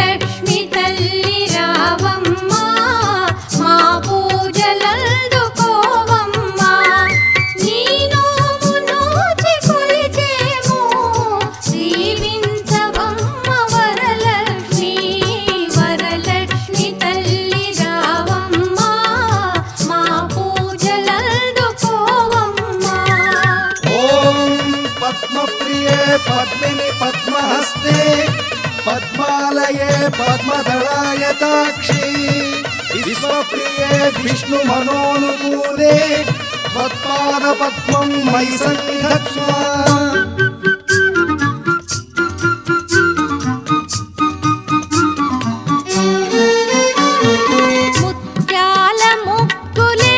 లక్ష్మి पद्मिनि पद्महस्ते पद्मालये पद्मदलायताक्षी विश्वप्रिये विष्णुमनोनुकूले त्वत्पादपद्मं मयि सन्निधत्स्व